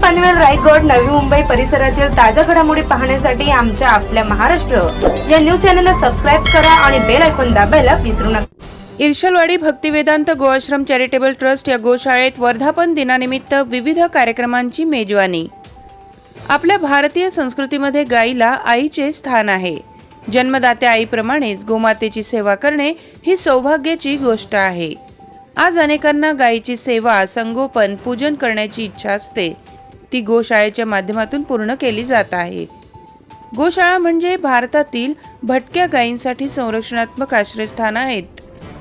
रायगड नवी मुंबई परिसरातील ताज्या घडामोडी पाहण्यासाठी आमच्या आपल्या महाराष्ट्र. या न्यूज चॅनलला सबस्क्राईब करा आणि बेल ऐकून दाबायला विसरू नका. इर्शलवाडी भक्तिवेदांत गोआश्रम चॅरिटेबल ट्रस्ट या गोशाळेत वर्धापन दिनानिमित्त विविध कार्यक्रमांची मेजवानी. आपल्या भारतीय संस्कृतीमध्ये गायीला आईचे स्थान आहे. जन्मदात्या आईप्रमाणेच गोमातेची सेवा करणे ही सौभाग्याची गोष्ट आहे. आज अनेकांना गायीची सेवा संगोपन पूजन करण्याची इच्छा असते. ती गोशाळेच्या माध्यमातून पूर्ण केली जात आहे. गोशाळा म्हणजे भारतातील भटक्या गायींसाठी संरक्षणात्मक आश्रयस्थान आहेत.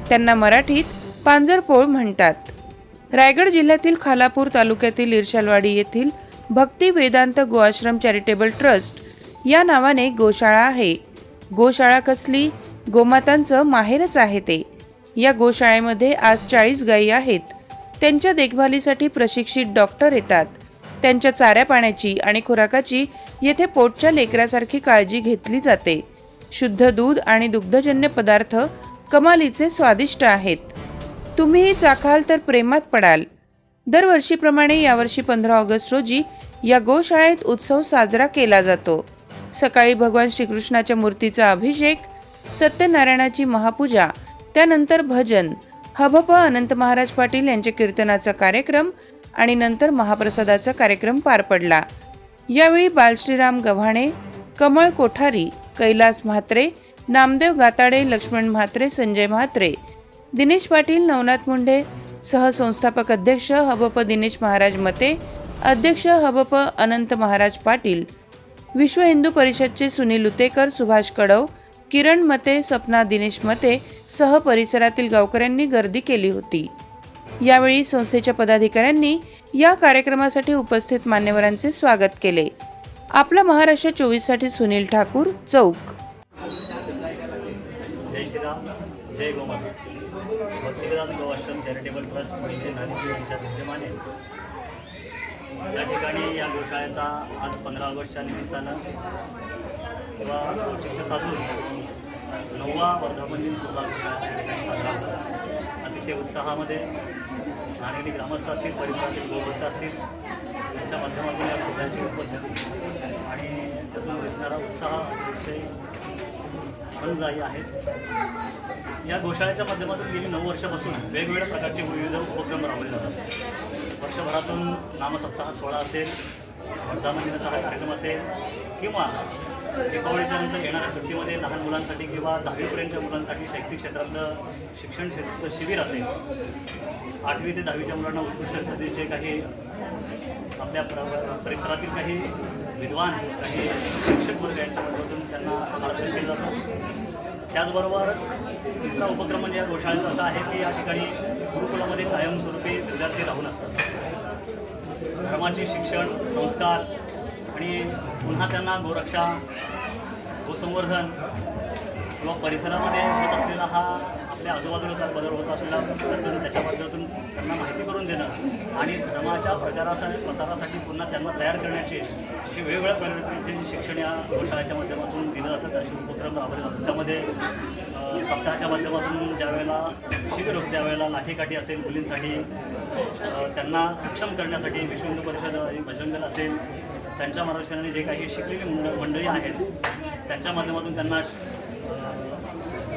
त्यांना मराठीत पांजरपोळ म्हणतात. रायगड जिल्ह्यातील खालापूर तालुक्यातील इर्शालवाडी येथील भक्ती वेदांत गोआश्रम चॅरिटेबल ट्रस्ट या नावाने गोशाळा आहे. गोशाळा कसली? गोमातांचं माहेरच आहे ते. या गोशाळेमध्ये आज चाळीस गायी आहेत. त्यांच्या देखभालीसाठी प्रशिक्षित डॉक्टर येतात. त्यांच्या चाऱ्या पाण्याची आणि खुराकाची येथे पोटच्या लेकरासारखी काळजी घेतली जाते. शुद्ध दूध आणि दुग्धजन्य पदार्थ कमालीचे स्वादिष्ट आहेत. तुम्हीही चाखाल तर प्रेमात पडाल. दरवर्षीप्रमाणे यावर्षी पंधरा ऑगस्ट रोजी या गोशाळेत उत्सव साजरा केला जातो. सकाळी भगवान श्रीकृष्णाच्या मूर्तीचा अभिषेक सत्यनारायणाची महापूजा त्यानंतर भजन हभप अनंत महाराज पाटील यांच्या कीर्तनाचा कार्यक्रम आणि नंतर महाप्रसादाचा कार्यक्रम पार पडला. यावेळी बालश्रीराम गव्हाणे कमळ कोठारी कैलास म्हात्रे नामदेव गाताडे लक्ष्मण म्हात्रे संजय म्हात्रे दिनेश पाटील नवनाथ मुंडे सहसंस्थापक अध्यक्ष हबप दिनेश महाराज मते अध्यक्ष हबप अनंत महाराज पाटील विश्व हिंदू परिषदचे सुनील उतेकर सुभाष कडव किरण मते सपना दिनेश मते सह परिसरातील गावकऱ्यांनी गर्दी केली होती. यावेळी संस्थेच्या पदाधिकाऱ्यांनी या कार्यक्रमासाठी उपस्थित मान्यवरांचे स्वागत केले. आपला महाराष्ट्र चोवीससाठी सुनील ठाकूर चौक. जय श्रीराम जय गोमाता. भक्तिवेदांत चॅरिटेबल ट्रस्ट यांच्या विद्यमाने. या ठिकाणी या गोशाळेचा आज पंधरा ऑगस्टच्या निमित्तानं किंवा औचित्य साधून नववा वर्धापन दिन सुद्धा साजरा अतिशय उत्साहामध्ये नाणेली ग्रामस्थ असतील परिसरातील गोभक्त असतील त्यांच्या माध्यमातून या सोहळ्याची उपस्थिती आणि त्यातून दिसणारा उत्साह अतिशय आनंददायी आहेत या गोशाळेच्या माध्यमातून गेली नऊ वर्षापासून वेगवेगळ्या प्रकारचे विविध उपक्रम राबवले जातात. वर्षभरातून नामसप्ताह सोहळा असेल वर्धापन दिनाचा हा कार्यक्रम असेल किंवा दीपावलीच्या नंतर येणाऱ्या सुट्टीमध्ये लहान मुलांसाठी किंवा दहावीपर्यंतच्या मुलांसाठी शैक्षणिक क्षेत्रातलं शिक्षण क्षेत्राचं शिबिर असेल. आठवी ते दहावीच्या मुलांना उत्कृष्ट पद्धतीचे काही आपल्या परिसरातील काही विद्वान काही शिक्षक वर्ग यांच्या माध्यमातून त्यांना आरक्षण केलं जातं. त्याचबरोबर तिसरा उपक्रम म्हणजे या गोशाळेचा असा आहे की या ठिकाणी गुरुकुलामध्ये कायमस्वरूपी विद्यार्थी राहून असतात. धर्माचे शिक्षण संस्कार आणि पुन्हा त्यांना गोरक्षा गोसंवर्धन किंवा परिसरामध्ये होत असलेला हा आपल्या आजूबाजूला बदल होत असलेला त्याच्या माध्यमातून त्यांना माहिती करून देणं आणि धर्माच्या प्रचारासाठी प्रसारासाठी पुन्हा त्यांना तयार करण्याचे अशी वेगवेगळ्या प्रकारचे शिक्षण या गोशाळेच्या माध्यमातून दिलं जातं असे उपक्रम राबवले जातात. त्यामध्ये सप्ताहाच्या माध्यमातून ज्यावेळेला शिबिर होतं त्यावेळेला लाठीकाठी असेल मुलींसाठी त्यांना सक्षम करण्यासाठी विश्व हिंदू परिषद आणि असेल त्यांच्या मार्गदर्शनाने जे काही शिकलेली मंडळी आहेत त्यांच्या माध्यमातून त्यांना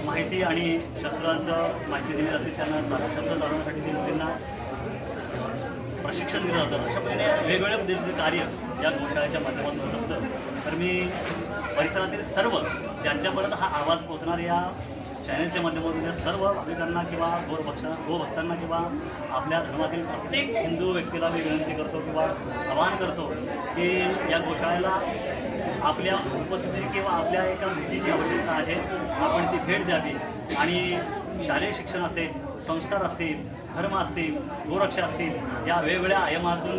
माहिती आणि शस्त्रांचं माहिती दिली जाते. त्यांना शस्त्र चालवण्यासाठी त्यांना प्रशिक्षण दिलं जातं. अशा पद्धतीने वेगवेगळ्या पद्धतीचं कार्य या गोशाळेच्या माध्यमातून होत असतं. तर मी परिसरातील सर्व ज्यांच्यापर्यंत हा आवाज पोचणार या चॅनलच्या माध्यमातून सर्व भाविकांना किंवा गोरभक्षा गोभक्तांना किंवा आपल्या धर्मातील प्रत्येक हिंदू व्यक्तीला मी विनंती करतो किंवा आवाहन करतो की या गोशाळेला आपल्या उपस्थिती किंवा आपल्या एका भेटीची आवश्यकता आहे. आपण ती भेट द्यावी. आणि शालेय शिक्षण असेल संस्कार असतील धर्म असतील गोरक्षा असतील या वेगवेगळ्या आयामातून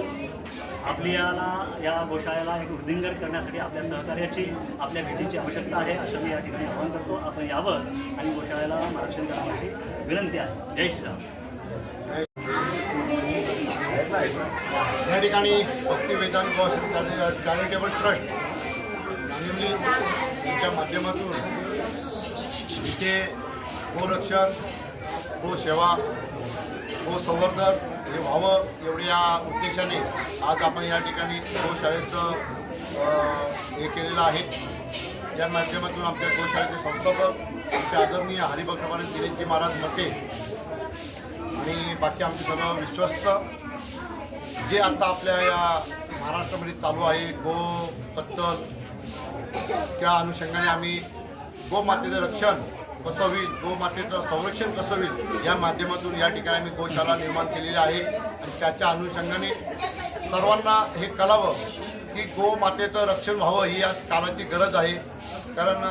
आपल्याला या गोशाळेला एक वृद्धिंगत करण्यासाठी आपल्या सहकार्याची आपल्या भेटीची आवश्यकता आहे असं मी या ठिकाणी आवाहन करतो. आपण यावं आणि गोशाळेला मार्गदर्शन करण्याची विनंती आहे. जय श्रीराम. या ठिकाणी भक्ती वेदांत चॅरिटेबल ट्रस्ट यांच्या माध्यमातून इथे गोरक्षण हो गोसेवा गोसंवर्धन हो हे व्हावं एवढ्या उद्देशाने आज आपण या ठिकाणी गोशाळेचं हे केलेलं आहे. या माध्यमातून आमच्या गोशाळेचे संस्थापक आमचे आदरणीय हरिभक्त दिनेशजी महाराज मते आणि बाकी आमचे सर्व विश्वस्त जे आता आपल्या या महाराष्ट्रामध्ये चालू आहे गो कत्तल त्या अनुषंगाने आम्ही गोमातेचं रक्षण कसं होईल गोमातेचं संरक्षण कसं होईल या माध्यमातून या ठिकाणी आम्ही गोशाला निर्माण केलेली आहे. आणि त्याच्या अनुषंगाने सर्वांना हे कळावं की गोमातेचं रक्षण व्हावं ही आज काळाची गरज आहे. कारण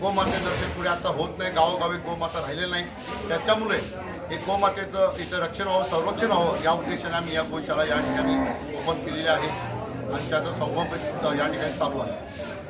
गोमातेचं रक्षण पुढे आता होत नाही गावोगावी गोमाता राहिलेलं नाही त्याच्यामुळे हे गोमातेचं इथं रक्षण व्हावं संरक्षण व्हावं या उद्देशाने आम्ही या गोशाला या ठिकाणी ओपन केलेली आहे आणि त्याचं संभव या ठिकाणी चालू आहे.